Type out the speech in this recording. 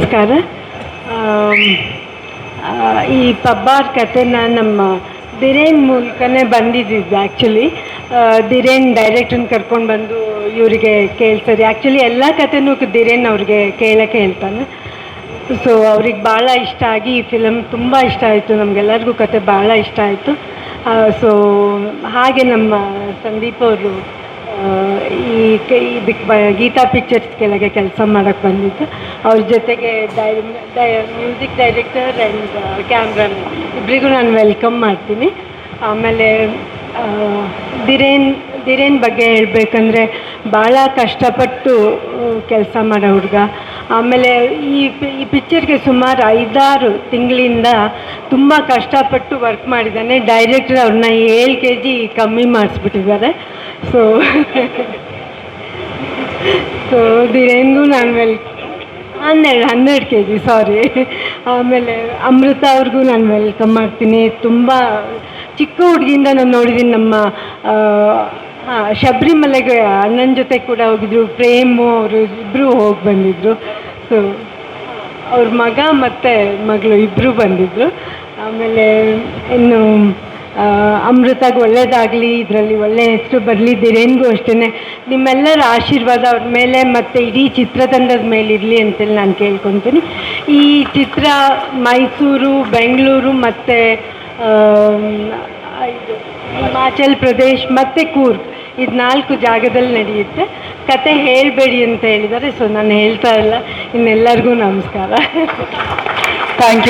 ನಮಸ್ಕಾರ. ಈ ಪಬ್ಬಾರ್ ಕಥೆನ ನಮ್ಮ ದಿರೇನ್ ಮೂಲಕನೇ ಬಂದಿದ್ದು ಆ್ಯಕ್ಚುಲಿ ದಿರೇನ್ ಡೈರೆಕ್ಟ್ರನ್ನ ಕರ್ಕೊಂಡು ಬಂದು ಇವರಿಗೆ ಕೇಳ್ತಾರೆ ಆ್ಯಕ್ಚುಲಿ ಎಲ್ಲ ಕಥೆನೂ ದಿರೇನ್ ಅವ್ರಿಗೆ ಕೇಳೋಕ್ಕೆ ಹೇಳ್ತಾನೆ. ಸೊ ಅವ್ರಿಗೆ ಭಾಳ ಇಷ್ಟ ಆಗಿ ಈ ಫಿಲಮ್ ತುಂಬ ಇಷ್ಟ ಆಯಿತು. ನಮಗೆಲ್ಲರಿಗೂ ಕತೆ ಭಾಳ ಇಷ್ಟ ಆಯಿತು. ಸೊ ಹಾಗೆ ನಮ್ಮ ಸಂದೀಪ್ ಅವರು ಈ ಕೈ ಬ ಗೀತಾ ಪಿಕ್ಚರ್ಸ್ ಕೆಳಗೆ ಕೆಲಸ ಮಾಡೋಕ್ಕೆ ಬಂದಿದ್ದು. ಅವ್ರ ಜೊತೆಗೆ ಡೈ ಮ್ಯೂಸಿಕ್ ಡೈರೆಕ್ಟರ್ ಆ್ಯಂಡ್ ಕ್ಯಾಮ್ರಾಮನ್ ಇಬ್ಬರಿಗೂ ನಾನು ವೆಲ್ಕಮ್ ಮಾಡ್ತೀನಿ. ಆಮೇಲೆ ಆ, ದಿರೇನ್ ಬಗ್ಗೆ ಹೇಳಬೇಕಂದ್ರೆ ಭಾಳ ಕಷ್ಟಪಟ್ಟು ಕೆಲಸ ಮಾಡೋ ಹುಡುಗ. ಆಮೇಲೆ ಈ ಈ ಪಿಕ್ಚರ್ಗೆ ಸುಮಾರು ಐದಾರು ತಿಂಗಳಿಂದ ತುಂಬ ಕಷ್ಟಪಟ್ಟು ವರ್ಕ್ ಮಾಡಿದ್ದಾನೆ. ಡೈರೆಕ್ಟರ್ ಅವ್ರನ್ನ ಏಳು ಕೆ ಜಿ ಕಮ್ಮಿ ಮಾಡಿಸ್ಬಿಟ್ಟಿದ್ದಾರೆ. ಸೊ ಸೊ ದಿರೇನ್ಗೂ ನಾನು ವೆಲ್, ಹನ್ನೆರಡು ಹನ್ನೆರಡು ಕೆ ಜಿ ಸಾರಿ ಆಮೇಲೆ ಅಮೃತ ಅವ್ರಿಗೂ ನಾನು ವೆಲ್ಕಮ್ ಮಾಡ್ತೀನಿ. ತುಂಬ ಚಿಕ್ಕ ಹುಡುಗಿಯಿಂದ ನಾನು ನೋಡಿದ್ದೀನಿ ನಮ್ಮ ಶಬರಿಮಲೆಗೆ ಅಣ್ಣನ ಜೊತೆ ಕೂಡ ಹೋಗಿದ್ರು, ಪ್ರೇಮು ಅವರು ಇಬ್ಬರು ಹೋಗಿ ಬಂದಿದ್ದರು ಸೊ ಅವ್ರ ಮಗ ಮತ್ತು ಮಗಳು ಇಬ್ಬರು ಬಂದಿದ್ದರು ಆಮೇಲೆ ಇನ್ನು ಅಮೃತಾಗಿ ಒಳ್ಳೆಯದಾಗಲಿ ಇದರಲ್ಲಿ ಒಳ್ಳೆ ಹೆಸರು ಬರಲಿ ದಿರೇನ್ಗೂ ಅಷ್ಟೇ ನಿಮ್ಮೆಲ್ಲರ ಆಶೀರ್ವಾದ ಅವ್ರ ಮೇಲೆ ಮತ್ತು ಇಡೀ ಚಿತ್ರತಂಡದ ಮೇಲೆ ಇರಲಿ ಅಂತೇಳಿ ನಾನು ಕೇಳ್ಕೊತೀನಿ. ಈ ಚಿತ್ರ ಮೈಸೂರು, ಬೆಂಗಳೂರು ಮತ್ತು ಹಿಮಾಚಲ್ ಪ್ರದೇಶ್ ಮತ್ತು ಕೂರ್ಗ್. ಇದು ನಾಲ್ಕು ಜಾಗದಲ್ಲಿ ನಡೆಯುತ್ತೆ. ಕತೆ ಹೇಳಬೇಡಿ ಅಂತ ಹೇಳಿದ್ದಾರೆ, ಸೊ ನಾನು ಹೇಳ್ತಾ ಇಲ್ಲ. ಇನ್ನೆಲ್ಲರಿಗೂ ನಮಸ್ಕಾರ. Thank you